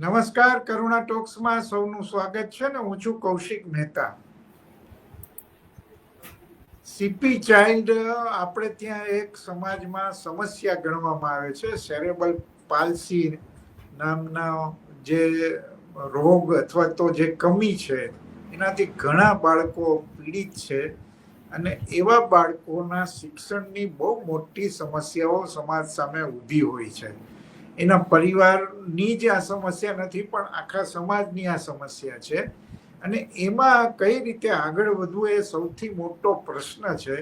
નમસ્કાર, કરુણા ટોક્સમાં સૌનું સ્વાગત છે ને હું છું કૌશિક મહેતા. સીપી ચાઇલ્ડ આપણે ત્યાં એક સમાજમાં સમસ્યા ગણવામાં આવે છે. સેરેબલ પાલસી નામના જે રોગ અથવા તો જે કમી છે, એનાથી ઘણા બાળકો પીડિત છે અને એવા બાળકોના શિક્ષણની બહુ મોટી સમસ્યાઓ સમાજ સામે ઊભી હોય છે. એના પરિવારની જ આ સમસ્યા નથી, પણ આખા સમાજની આ સમસ્યા છે. અને એમાં કઈ રીતે આગળ વધવું એ સૌથી મોટો પ્રશ્ન છે.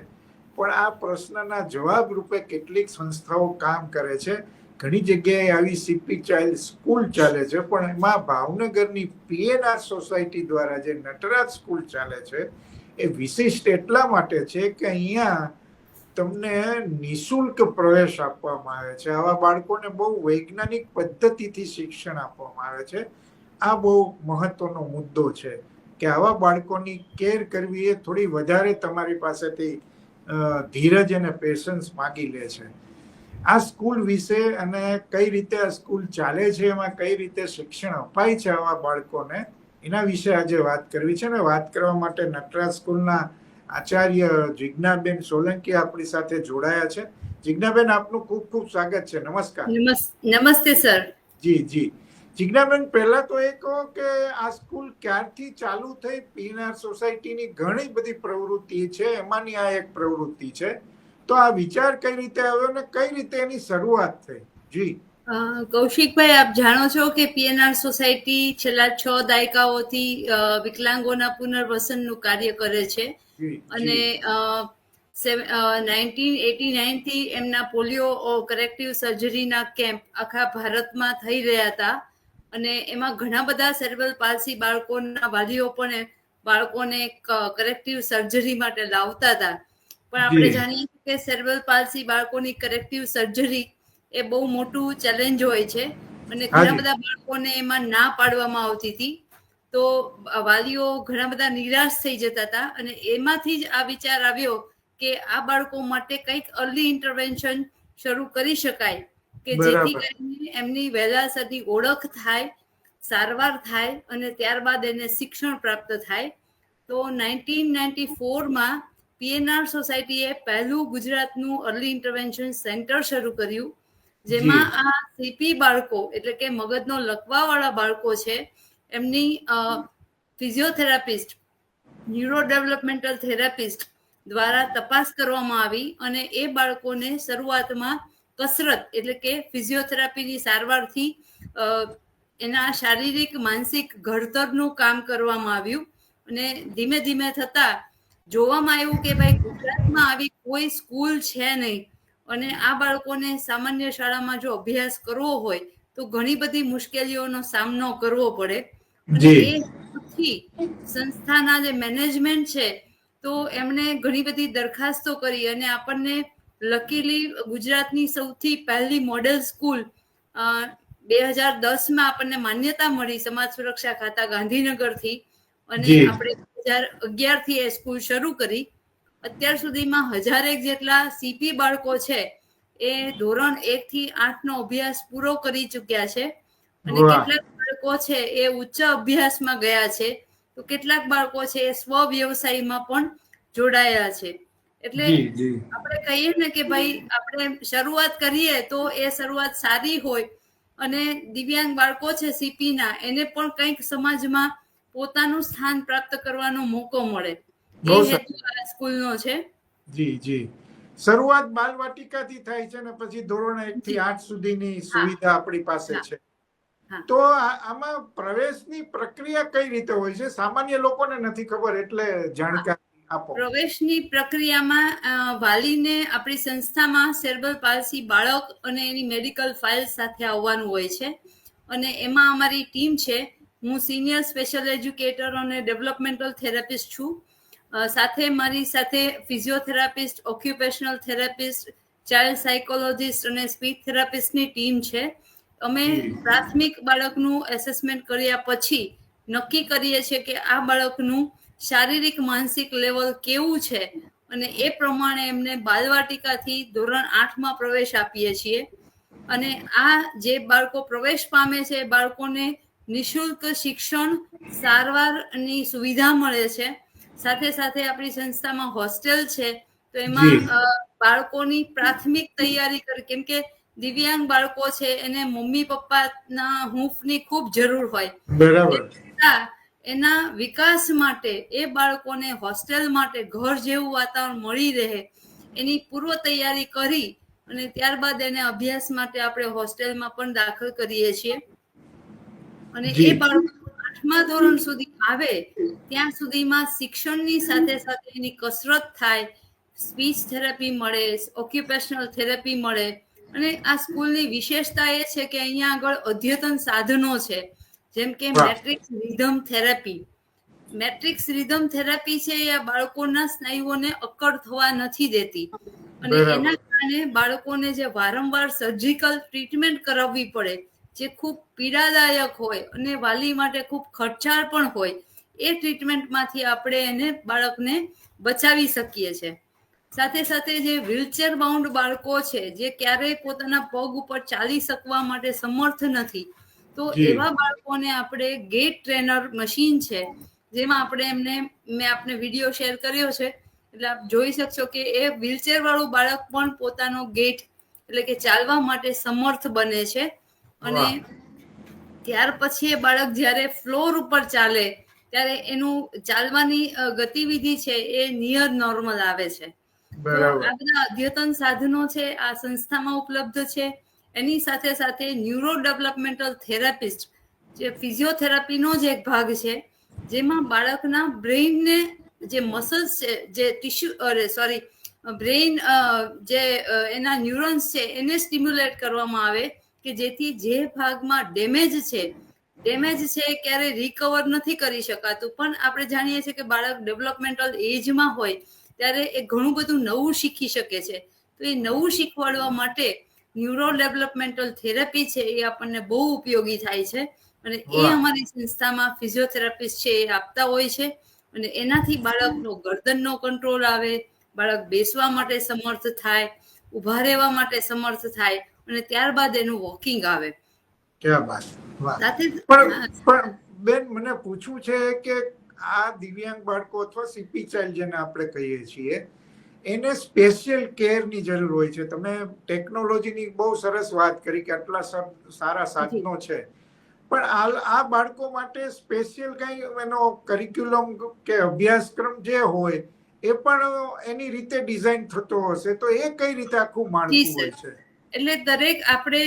પણ આ પ્રશ્નના જવાબ રૂપે કેટલીક સંસ્થાઓ કામ કરે છે. ઘણી જગ્યાએ આવી સીપી ચાઇલ્ડ સ્કૂલ ચાલે છે, પણ એમાં ભાવનગરની પીએનઆર સોસાયટી દ્વારા જે નટરાજ સ્કૂલ ચાલે છે, એ વિશિષ્ટ એટલા માટે છે કે અહીંયા તમને નિશુલ્ક પ્રવેશ આપવામાં આવે છે. આવા બાળકોને બહુ વૈજ્ઞાનિક પદ્ધતિથી શિક્ષણ આપવામાં આવે છે. આ બહુ મહત્વનો મુદ્દો છે કે આવા બાળકોની કેર કરવી એ થોડી વધારે તમારી પાસેથી ધીરજ અને પેશન્સ માગી લે છે. આ સ્કૂલ વિશે અને કઈ રીતે આ સ્કૂલ ચાલે છે, એમાં કઈ રીતે શિક્ષણ અપાય છે આવા બાળકોને, એના વિશે આજે વાત કરવી છે. ને વાત કરવા માટે નટરાજ સ્કૂલના આચાર્ય જિજ્ઞાબેન સોલંકી આપણી સાથે જોડાયા છે. જિજ્ઞાબેન આપનું ખૂબ ખૂબ સ્વાગત છે. નમસ્કાર. નમસ્તે સર. જી જી. જિજ્ઞાબેન પહેલા તો એ કહો કે આ સ્કૂલ ક્યારથી ચાલુ થઈ? પીએનઆર સોસાયટીની ઘણી બધી પ્રવૃત્તિ છે એમાંની આ એક પ્રવૃત્તિ છે. તો આ વિચાર કઈ રીતે આવ્યો ને કઈ રીતે એની શરૂઆત થઈ? જી. કૌશિકભાઈ આપ જાણો છો કે પીએનઆર સોસાયટી છેલ્લા છ દાયકાઓથી વિકલાંગોના પુનર્વસનનું કાર્ય કરે છે. અને નાઇન્ટીન એટી નાઇનથી એમના પોલિયો કરેક્ટિવ સર્જરીના કેમ્પ આખા ભારતમાં થઈ રહ્યા હતા. અને એમાં ઘણા બધા સેરેબલ પાલસી બાળકોના વાલીઓ પણ બાળકોને કરેક્ટિવ સર્જરી માટે લાવતા હતા. પણ આપણે જાણીએ કે સેરેબલ પાલસી બાળકોની કરેક્ટિવ સર્જરી એ બહુ મોટું ચેલેન્જ હોય છે. અને ઘણા બધા બાળકોને એમાં ના પાડવામાં આવતી હતી. તો વાલીઓ ઘણા બધા નિરાશ થઈ જતા હતા અને એમાંથી જ આ વિચાર આવ્યો કે આ બાળકો માટે કંઈક અર્લી ઇન્ટરવેન્શન શરૂ કરી શકાય. કે જેથી કરીને એમની વહેલાસરની ઓળખ થાય સારવાર થાય અને ત્યારબાદ એને શિક્ષણ પ્રાપ્ત થાય. તો નાઇન્ટીન નાઇન્ટી ફોરમાં પીએનઆર સોસાયટીએ પહેલું ગુજરાતનું અર્લી ઇન્ટરવેન્શન સેન્ટર શરૂ કર્યું. જેમાં આ સીપી બાળકો, એટલે કે મગજનો લકવાવાળા બાળકો છે, એમની ફિઝિયોથેરાપિસ્ટ ન્યુરો ડેવલપમેન્ટલ થેરાપિસ્ટ દ્વારા તપાસ કરવામાં આવી અને એ બાળકોને શરૂઆતમાં કસરત, એટલે કે ફિઝિયોથેરાપીની સારવારથી એના શારીરિક, માનસિક ઘડતરનું કામ કરવામાં આવ્યું અને ધીમે ધીમે થતા જોવામાં આવ્યું કે ભાઈ ગુજરાતમાં આવી કોઈ સ્કૂલ છે નહીં. અને આ બાળકોને સામાન્ય શાળામાં જો અભ્યાસ કરવો હોય તો ઘણી બધી મુશ્કેલીઓનો સામનો કરવો પડે. એ સંસ્થાના જે મેનેજમેન્ટ છે તો એમણે ઘણી બધી દરખાસ્તો કરી અને આપણને લકીલી ગુજરાતની સૌથી પહેલી મોડેલ સ્કૂલ બે હજાર દસમાં આપણને માન્યતા મળી સમાજ સુરક્ષા ખાતા ગાંધીનગરથી. અને આપણે બે હજાર અગિયારથી એ સ્કૂલ શરૂ કરી. અત્યાર સુધીમાં હજારેક જેટલા સીપી બાળકો છે એ ધોરણ એક થી આઠ નો અભ્યાસ પૂરો કરી ચુક્યા છે. અને કેટલાક બાળકો છે એ ઉચ્ચ અભ્યાસમાં ગયા છે. તો કેટલાક બાળકો છે એ સ્વ વ્યવસાયમાં પણ જોડાયા છે. એટલે આપણે કહીએ ને કે ભાઈ આપણે શરૂઆત કરીએ તો એ શરૂઆત સારી હોય. અને દિવ્યાંગ બાળકો છે સીપી ના એને પણ કંઈક સમાજમાં પોતાનું સ્થાન પ્રાપ્ત કરવાનો મોકો મળે. સ્કૂલનો છે? જી જી. શરૂઆત બાલવાટિકાથી થાય છે ને પછી ધોરણ એક થી આઠ સુધીની સુવિધા આપણી પાસે છે. તો આમાં પ્રવેશની પ્રક્રિયા કઈ રીતે હોય છે? સામાન્ય લોકોને નથી ખબર એટલે જાણકારી આપો. પ્રવેશની પ્રક્રિયામાં વાલીને આપણી સંસ્થામાં સેર્બલ પાલસી બાળક અને એની મેડિકલ ફાઇલ સાથે આવવાનું હોય છે. અને એમાં અમારી ટીમ છે. હું સિનિયર સ્પેશિયલ એજ્યુકેટર અને ડેવલપમેન્ટલ થેરાપિસ્ટ છું. સાથે મારી સાથે physiotherapist occupational therapist child psychologist અને સ્પીચ થેરાપિસ્ટની ટીમ છે. અમે પ્રાથમિક બાળકનું એસેસમેન્ટ કર્યા પછી નક્કી કરીએ છીએ કે આ બાળકનું શારીરિક માનસિક લેવલ કેવું છે અને એ પ્રમાણે એમને બાલવાટિકાથી ધોરણ આઠમાં પ્રવેશ આપીએ છીએ. અને આ જે બાળકો પ્રવેશ પામે છે બાળકોને નિશુલ્ક શિક્ષણ સારવારની સુવિધા મળે છે. સાથે સાથે આપણી સંસ્થામાં હોસ્ટેલ છે તો એમાં બાળકોની પ્રાથમિક તૈયારી કરી કેમ કે દિવ્યાંગ બાળકો છે એને મમ્મી પપ્પાના હૂંફની ખૂબ જરૂર હોય. બરાબર. એના વિકાસ માટે એ બાળકોને હોસ્ટેલ માટે ઘર જેવું વાતાવરણ મળી રહે એની પૂર્વ તૈયારી કરી અને ત્યારબાદ એને અભ્યાસ માટે આપણે હોસ્ટેલમાં પણ દાખલ કરીએ છીએ. અને. એ બાળકો આઠમા ધોરણ સુધી આવે ત્યાં સુધીમાં શિક્ષણની સાથે સાથે એની કસરત થાય સ્પીચ થેરાપી મળે ઓક્યુપેશનલ થેરાપી મળે. અને આ સ્કૂલની વિશેષતા એ છે કે અહીંયા આગળ અદ્યતન સાધનો છે જેમ કે matrix rhythm therapy. Matrix rhythm therapy છે એ બાળકોના સ્નાયુઓને અક્કડ થવા નથી દેતી. અને એના કારણે બાળકોને જે વારંવાર સર્જિકલ ટ્રીટમેન્ટ કરાવવી પડે જે ખૂબ પીડાદાયક હોય અને વાલી માટે ખૂબ ખર્ચાળ પણ હોય એ ટ્રીટમેન્ટમાંથી આપણે એને બાળકને બચાવી શકીએ છીએ સાથે સાથે જે વ્હીલચેર બાઉન્ડ બાળકો છે જે ક્યારેય પોતાના પગ ઉપર ચાલી શકવા માટે સમર્થ નથી તો એવા બાળકોને આપણે ગેટ ટ્રેનર મશીન છે જેમાં આપણે એમને મેં આપને વીડિયો શેર કર્યો છે એટલે આપ જોઈ શકશો કે એ વ્હીલચેર વાળું બાળક પણ પોતાનો ગેટ એટલે કે ચાલવા માટે સમર્થ બને છે. અને ત્યાર પછી એ બાળક જ્યારે ફ્લોર ઉપર ચાલે ત્યારે એનું ચાલવાની ગતિવિધિ છે એ નિયર નોર્મલ આવે છે. આ બધા અદ્યતન સાધનો છે આ સંસ્થામાં ઉપલબ્ધ છે. એની સાથે સાથે ન્યુરો ડેવલપમેન્ટલ થેરાપિસ્ટ જે ફિઝિયોથેરાપીનો જ એક ભાગ છે જેમાં બાળકના બ્રેઇનને જે મસલ્સ છે જે ટીશ્યુ અરે સોરી બ્રેઇન જે એના ન્યુરોન્સ છે એને સ્ટિમ્યુલેટ કરવામાં આવે. કે જેથી જે ભાગમાં ડેમેજ છે ડેમેજ છે એ ક્યારે રિકવર નથી કરી શકાતું. પણ આપણે જાણીએ છીએ કે બાળક ડેવલપમેન્ટલ એજમાં હોય ત્યારે એ ઘણું બધું નવું શીખી શકે છે. તો એ નવું શીખવાડવા માટે ન્યુરો ડેવલપમેન્ટલ થેરપી છે એ આપણને બહુ ઉપયોગી થાય છે. અને એ અમારી સંસ્થામાં ફિઝિયોથેરાપિસ્ટ છે એ આપતા હોય છે. અને એનાથી બાળકનો ગરદનનો કંટ્રોલ આવે બાળક બેસવા માટે સમર્થ થાય ઊભા રહેવા માટે સમર્થ થાય અને ત્યારબાદ એનું વોકિંગ આવે. બેન મને પૂછવું છે કે આ દિવ્યાંગ બાળકો અથવા સીપી ચાઇલ્ડ જેને આપણે કહીએ છીએ એને સ્પેશિયલ કેરની જરૂર હોય છે. તમે ટેકનોલોજીની બહુ સરસ વાત કરી કે આટલા સારા સાધનો છે. પણ આ આ બાળકો માટે સ્પેશિયલ કઈ એનો કરિક્યુલમ કે અભ્યાસક્રમ જે હોય એ પણ એની રીતે ડિઝાઇન થતો હશે. તો એ કઈ રીતે આખું માળખું હોય છે? એટલે દરેક આપણે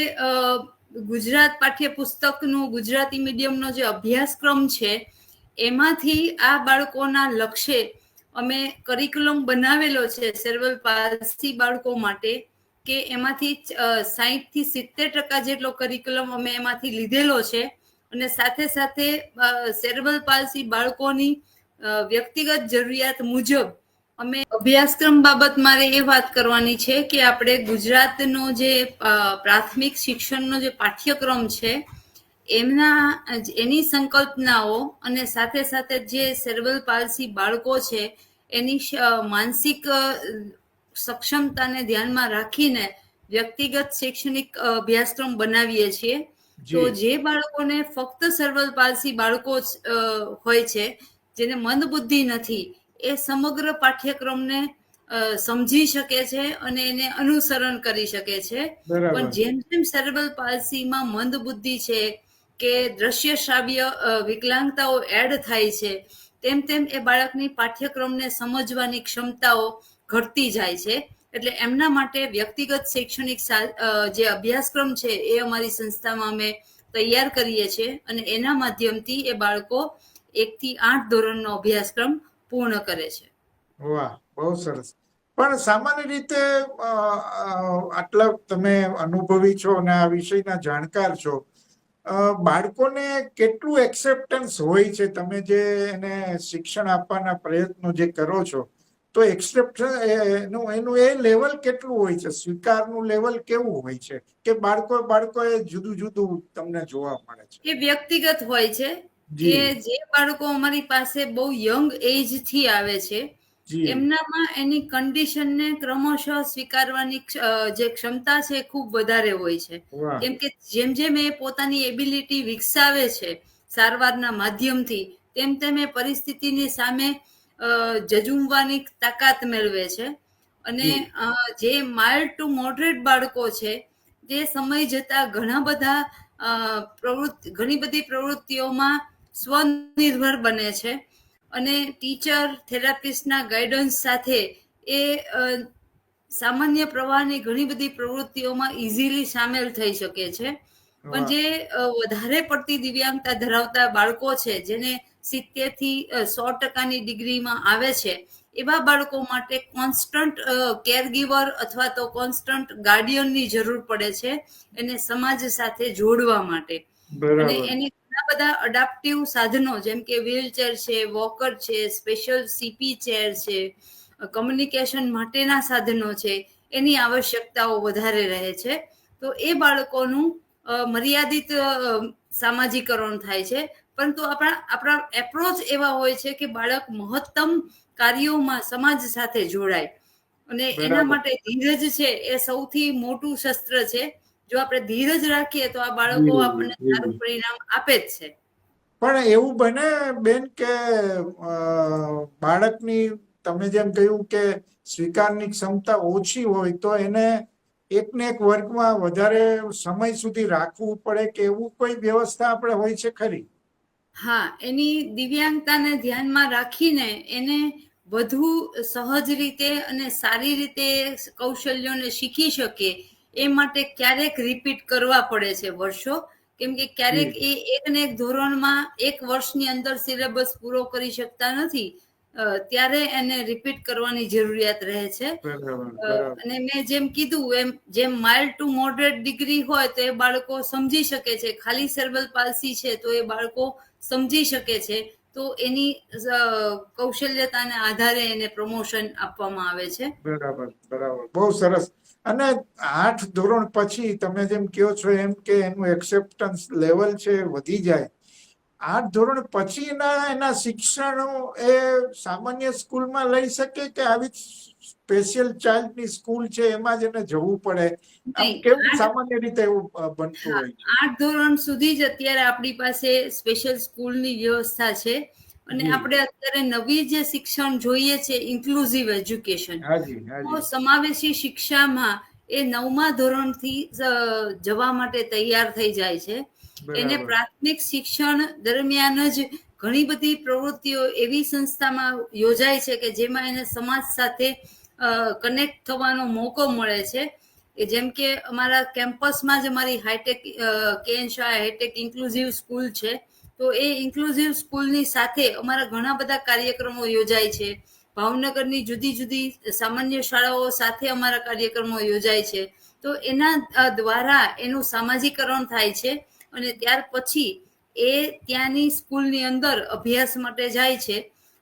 ગુજરાત પાઠ્યપુસ્તકનું, ગુજરાતી મીડિયમનો જે અભ્યાસક્રમ છે, એમાંથી આ બાળકોના લક્ષ્ય અમે કરિક્યુલમ બનાવેલો છે સેર્વલ પાલસી બાળકો માટે, કે એમાંથી સાહીઠથી સિત્તેર ટકા જેટલો કરિક્યુલમ અમે એમાંથી લીધેલો છે. અને સાથે સાથે સેરેબલ પાલસી બાળકોની વ્યક્તિગત જરૂરિયાત મુજબ અમે અભ્યાસક્રમ બાબત મારે એ વાત કરવાની છે કે આપણે ગુજરાતનો જે પ્રાથમિક શિક્ષણનો જે પાઠ્યક્રમ છે એમના એની સંકલ્પનાઓ અને સાથે સાથે જે સેરેબલ પાલસી બાળકો છે એની માનસિક સક્ષમતાને ધ્યાનમાં રાખીને વ્યક્તિગત શૈક્ષણિક અભ્યાસક્રમ બનાવીએ છીએ. તો જે બાળકોને ફક્ત સર્વલ પાલસી બાળકો હોય છે જેને મંદબુદ્ધિ નથી એ સમગ્ર પાઠ્યક્રમને સમજી શકે છે અને એને અનુસરણ કરી શકે છે. પણ જેમ જેમ સેરેબલ પાલસીમાં મંદબુદ્ધિ છે કે દ્રશ્ય શ્રાવ્ય વિકલાંગતાઓ એડ થાય છે તેમ તેમ એ બાળકની પાઠ્યક્રમને સમજવાની ક્ષમતાઓ ઘટતી જાય છે. એટલે એમના માટે વ્યક્તિગત શૈક્ષણિક જે અભ્યાસક્રમ છે એ અમારી સંસ્થામાં અમે તૈયાર કરીએ છીએ અને એના માધ્યમથી એ બાળકો એક થી આઠ ધોરણનો અભ્યાસક્રમ પૂર્ણ કરે છે. વાહ બહુ સરસ. પણ સામાન્ય રીતે આટલા તમે અનુભવી છો અને આ વિષયના જાણકાર છો બાળકોને કેટલું એક્સેપ્ટન્સ હોય છે? તમે જે એને શિક્ષણ આપવાના પ્રયત્નો જે કરો છો તો એક્સેપ્ટ એનું એનું એ લેવલ કેટલું હોય છે? સ્વીકારનું લેવલ કેવું હોય છે? કે બાળકો બાળકોએ જુદું જુદું તમને જોવા મળે છે? એ વ્યક્તિગત હોય છે. કે જે. બાળકો અમારી પાસે બહુ યંગ એજથી આવે છે એમનામાં એની કન્ડિશનને ક્રમશઃ સ્વીકારવાની જે ક્ષમતા છે ખૂબ વધારે હોય છે. કેમ કે જેમ જેમ એ પોતાની એબિલિટી વિકસાવે છે સારવારના માધ્યમથી તેમ તેમ એ પરિસ્થિતિની સામે જજુમવાની તાકાત મેળવે છે. અને જે. માઇલ્ડ ટુ મોડરેટ બાળકો છે તે સમય જતા ઘણા બધા પ્રવૃત્તિ ઘણી બધી પ્રવૃત્તિઓમાં સ્વનિર્ભર બને છે. અને ટીચર થેરાપિસ્ટના ગાઈડન્સ સાથે એ સામાન્ય પ્રવાહની ઘણી બધી પ્રવૃત્તિઓમાં ઇઝીલી સામેલ થઈ શકે છે. પણ જે વધારે પડતી દિવ્યાંગતા ધરાવતા બાળકો છે જેને સિત્તેરથી સો ટકાની ડિગ્રીમાં આવે છે એવા બાળકો માટે કોન્સ્ટન્ટ કેરગીવર અથવા તો કોન્સ્ટન્ટ ગાર્ડિયનની જરૂર પડે છે એને સમાજ સાથે જોડવા માટે. અને એની બધા અડાપ્ટિવ સાધનો જેમ કે વ્હીલચેર છે વોકર છે સ્પેશિયલ સીપી ચેર છે કમ્યુનિકેશન માટેના સાધનો છે એની આવશ્યકતાઓ વધારે રહે છે. તો એ બાળકોનું મર્યાદિત સામાજિકરણ થાય છે. પરંતુ આપણા આપણા એપ્રોચ એવા હોય છે કે બાળક મહત્તમ કાર્યોમાં સમાજ સાથે જોડાય. અને એના માટે ધીરજ છે એ સૌથી મોટું શસ્ત્ર છે. જો આપણે ધીરજ રાખીએ તો આ બાળકો આપણને સારું પરિણામ આપે જ છે. પણ એવું બને બેન કે બાળકની તમે જેમ કહ્યું કે સ્વીકારની ક્ષમતા ઓછી હોય તો એને એકને એક વર્ગમાં વધારે સમય સુધી રાખવું પડે કે એવું કોઈ વ્યવસ્થા આપણે હોય છે ખરી? હા એની દિવ્યાંગતાને ધ્યાનમાં રાખીને એને વધુ સહજ રીતે અને સારી રીતે કૌશલ્યોને શીખી શકે એ માટે ક્યારેક રિપીટ કરવા પડે છે વર્ષો. કેમ કે ક્યારેક એ એક ને એક ધોરણમાં એક વર્ષની અંદર સિલેબસ પૂરો કરી શકતા નથી. ત્યારે એને રિપીટ કરવાની જરૂરિયાત રહે છે. અને મેં જેમ કીધું એમ જેમ માઇલ્ડ ટુ મોડરેટ ડિગ્રી હોય તો એ બાળકો સમજી શકે છે. ખાલી સર્વલ પાલસી છે તો એ બાળકો સમજી શકે છે. તો એની કૌશલ્યતાને આધારે એને પ્રમોશન આપવામાં આવે છે. બરાબર બરાબર. બહુ સરસ. અને આઠ ધોરણ પછી તમે જેમ કહો છો એમ કે એનું એક્સેપ્ટન્સ લેવલ છે વધી જાય. આઠ ધોરણ પછીના એના શિક્ષણો એ સામાન્ય સ્કૂલમાં લઈ શકે કે આવી સ્પેશિયલ ચાઇલ્ડની સ્કૂલ છે એમાં જ એને જવું પડે? આમ કેવું સામાન્ય રીતે એવું બનતું હોય આઠ ધોરણ સુધી જ અત્યારે આપણી પાસે સ્પેશિયલ સ્કૂલની વ્યવસ્થા છે. અને આપણે અત્યારે નવી જે શિક્ષણ જોઈએ છે ઇન્ક્લુઝિવ એજ્યુકેશન તો સમાવેશી શિક્ષામાં એ નવમા ધોરણથી જવા માટે તૈયાર થઈ જાય છે. એને પ્રાથમિક શિક્ષણ દરમિયાન જ ઘણી બધી પ્રવૃત્તિઓ એવી સંસ્થામાં યોજાય છે કે જેમાં એને સમાજ સાથે કનેક્ટ થવાનો મોકો મળે છે. કે જેમ કે અમારા કેમ્પસમાં જ અમારી hitech KN Shah hitech inclusive school છે. તો એ ઇન્ક્લુઝિવ સ્કૂલની સાથે અમારા ઘણા બધા કાર્યક્રમો યોજાય છે. ભાવનગરની જુદી જુદી સામાન્ય શાળાઓ સાથે અમારા કાર્યક્રમો યોજાય છે. તો એના દ્વારા એનું સામાજિકરણ થાય છે અને ત્યાર પછી એ ત્યાંની સ્કૂલની અંદર અભ્યાસ માટે જાય છે.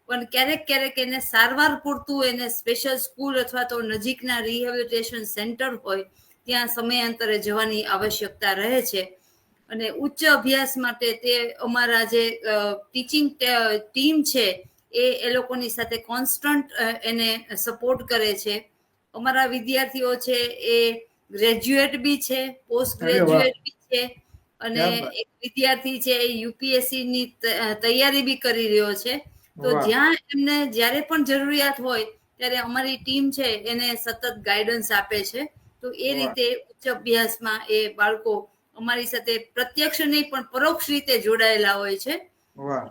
પણ ક્યારેક ક્યારેક એને સારવાર પૂરતું એને સ્પેશિયલ સ્કૂલ અથવા તો નજીકના રિહેબિલિટેશન સેન્ટર હોય, ત્યાં સમયાંતરે જવાની આવશ્યકતા રહે છે. અને ઉચ્ચ અભ્યાસ માટે તે અમારા જે ટીચિંગ ટીમ છે એ એ લોકોની સાથે કોન્સ્ટન્ટ એને સપોર્ટ કરે છે. અમારા વિદ્યાર્થીઓ છે એ ગ્રેજ્યુએટ બી છે પોસ્ટ ગ્રેજ્યુએટ બી છે અને એક વિદ્યાર્થી છે એ યુપીએસસી ની તૈયારી બી કરી રહ્યો છે. તો. જ્યાં એમને જ્યારે પણ જરૂરિયાત હોય ત્યારે અમારી ટીમ છે એને સતત ગાઈડન્સ આપે છે. તો એ રીતે ઉચ્ચ અભ્યાસમાં એ બાળકો અમારી સાથે પ્રત્યક્ષ નહીં પણ પરોક્ષ રીતે જોડાયેલા હોય છે. વાહ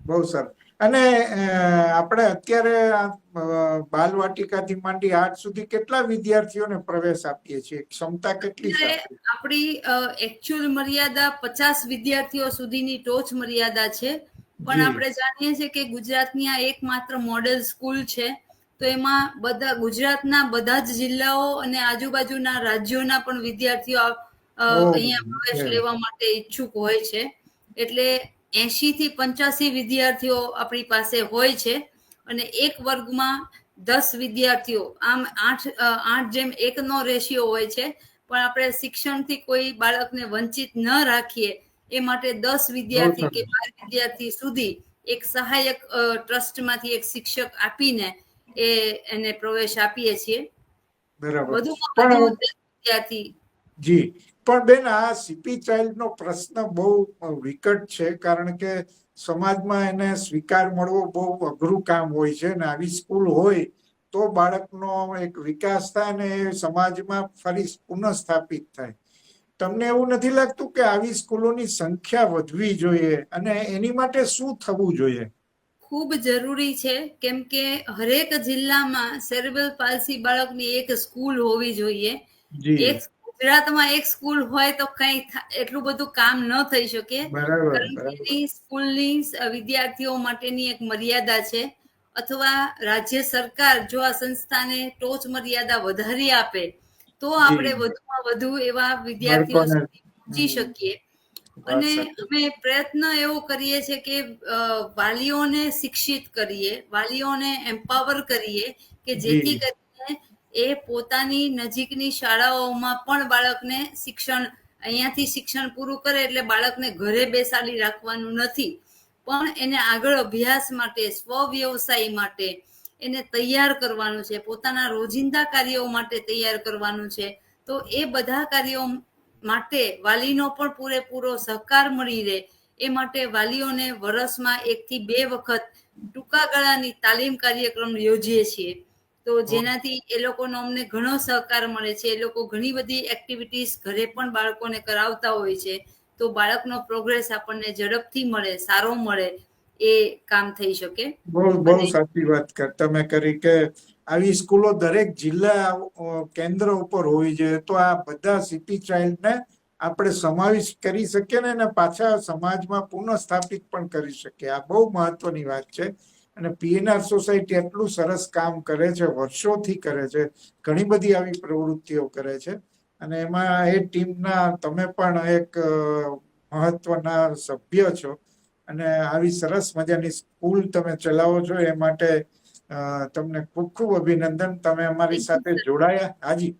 બહુ સરસ. અને આપણે અત્યારે બાલવાટિકાથી માંડી આઠ સુધી કેટલા વિદ્યાર્થીઓને પ્રવેશ આપીએ છીએ? ક્ષમતા કેટલી છે આપણી? એકચ્યુઅલ મર્યાદા પચાસ વિદ્યાર્થીઓ સુધીની ટોચ મર્યાદા છે. પણ આપણે જાણીએ છીએ કે ગુજરાતની આ એકમાત્ર મોડેલ સ્કૂલ છે. તો એમાં બધા ગુજરાતના બધા જ જિલ્લાઓ અને આજુબાજુના રાજ્યોના પણ વિદ્યાર્થીઓ અહીંયા પ્રવેશ લેવા માટે ઈચ્છુક હોય છે. એટલે એસી થી પંચ્યાસી વિદ્યાર્થીઓ આપણી પાસે હોય છે અને એક વર્ગમાં દસ વિદ્યાર્થીઓ આમ આઠ આઠ જેમ એકનો રેશિયો હોય છે પણ આપણે શિક્ષણથી કોઈ બાળકને વંચિત ન રાખીએ એ માટે દસ વિદ્યાર્થી કે બાર વિદ્યાર્થી સુધી એક સહાયક ટ્રસ્ટમાંથી એક શિક્ષક આપીને એ એને પ્રવેશ આપીએ છીએ. બરાબર. વધુ વિદ્યાર્થી જી. પણ બેન આ સીપી ચાઇલ્ડ નો પ્રશ્ન બહુ વિકટ છે કારણ કે સમાજમાં એને સ્વીકાર મળવો બહુ અઘરું કામ હોય છે ને આવી સ્કૂલ હોય તો બાળકનો એક વિકાસ થાય ને એ સમાજમાં ફરી પુનઃસ્થાપિત થાય. તમને એવું નથી લાગતું કે આવી સ્કૂલોની સંખ્યા વધવી જોઈએ અને એની માટે શું થવું જોઈએ? ખૂબ જરૂરી છે કેમ કે હરેક જિલ્લામાં સેરેબ્રલ પાલ્સી બાળકની એક સ્કૂલ હોવી જોઈએ. એક ગુજરાતમાં એક સ્કૂલ હોય તો કઈ એટલું બધું કામ ન થઈ શકે. સ્કૂલની વિદ્યાર્થીઓ માટેની એક મર્યાદા છે. અથવા રાજ્ય સરકાર જો આ સંસ્થાને ટોચ મર્યાદા વધારી આપે તો આપણે વધુમાં વધુ એવા વિદ્યાર્થીઓ સુધી પહોંચી શકીએ. અને અમે પ્રયત્ન એવો કરીએ છીએ કે વાલીઓને શિક્ષિત કરીએ વાલીઓને એમ્પાવર કરીએ કે જેથી જી. એ પોતાની નજીકની શાળાઓમાં પણ બાળકને શિક્ષણ, અહીંયાથી શિક્ષણ પૂરું કરે એટલે બાળકને ઘરે બેસાડી રાખવાનું નથી. પણ એને આગળ અભ્યાસ માટે સ્વ વ્યવસાય માટે એને તૈયાર કરવાનું છે. પોતાના રોજિંદા કાર્યો માટે તૈયાર કરવાનું છે. તો એ બધા કાર્યો માટે વાલીનો પણ પૂરેપૂરો સહકાર મળી રહે. એ માટે વાલીઓને વર્ષમાં એકથી બે વખત ટૂંકા ગાળાની તાલીમ કાર્યક્રમ યોજીએ છીએ. તો જેનાથી એ લોકોનો અમને ઘણો સહકાર મળે છે. એ લોકો ઘણી બધી એક્ટિવિટીઝ ઘરે પણ બાળકોને કરાવતા હોય છે. તો બાળકનો પ્રોગ્રેસ આપણને ઝડપથી મળે સારો મળે એ કામ થઈ શકે. બહુ બહુ સાચી વાત કર તમે કરી કે આવી સ્કૂલો દરેક જિલ્લા કેન્દ્ર ઉપર હોવી જોઈએ તો આ બધા સિટી ચાઇલ્ડને આપણે સમાવેશ કરી શકીએ ને પાછા સમાજમાં પુનઃસ્થાપિત પણ કરી શકીએ. આ બહુ મહત્વની વાત છે. અને પીએનઆર સોસાયટી એટલું સરસ કામ કરે છે, વર્ષોથી કરે છે, ઘણી બધી આવી પ્રવૃત્તિઓ કરે છે. અને એમાં એ ટીમના, તમે પણ એક મહત્વના સભ્ય છો. અને આવી સરસ મજાની સ્કૂલ તમે ચલાવો છો, એ માટે તમને ખૂબ ખૂબ અભિનંદન. તમે અમારી સાથે જોડાયા. હાજી.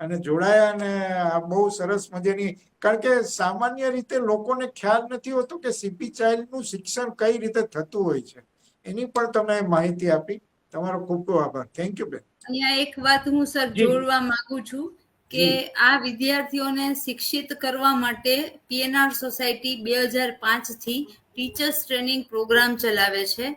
અને જોડાયા અને આ બહુ સરસ મજાની, કારણ કે સામાન્ય રીતે લોકોને ખ્યાલ નથી હોતો કે સીપી ચાઇલ્ડનું શિક્ષણ કઈ રીતે થતું હોય છે. એની પણ તમે માહિતી આપી. તમારો ખૂબ ખૂબ આભાર. થેન્ક યુ બેન. અહીંયા એક વાત હું સર જોડવા માંગુ છું કે આ વિદ્યાર્થીઓને શિક્ષિત કરવા માટે પીએનઆર સોસાયટી બે હજાર પાંચથી ટીચર્સ ટ્રેનિંગ પ્રોગ્રામ ચલાવે છે.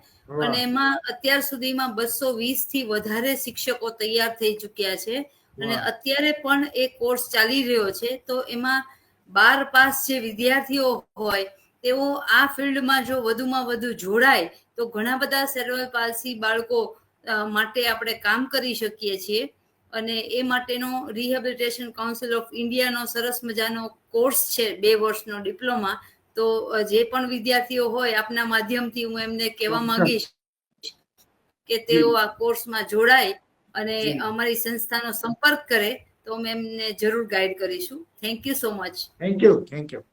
અને એમાં અત્યાર સુધીમાં બસો વીસથી વધારે શિક્ષકો તૈયાર થઈ ચુક્યા છે. અને અત્યારે પણ એ કોર્સ ચાલી રહ્યો છે. તો એમાં બાર પાસ જે વિદ્યાર્થીઓ હોય તેઓ આ ફિલ્ડમાં જો વધુમાં વધુ જોડાય તો ઘણા બધા સેરેબ્રલ પાલસી બાળકો માટે આપણે કામ કરી શકીએ છીએ. અને એ માટેનો રિહેબિલિટેશન કાઉન્સિલ ઓફ ઇન્ડિયાનો સરસ મજાનો કોર્સ છે બે વર્ષનો ડિપ્લોમા. તો જે પણ વિદ્યાર્થીઓ હોય આપના માધ્યમથી હું એમને કહેવા. માંગીશ કે તેઓ આ કોર્સમાં જોડાય અને અમારી સંસ્થાનો સંપર્ક કરે તો અમે એમને જરૂર ગાઈડ કરીશું. Thank you so much thank you thank you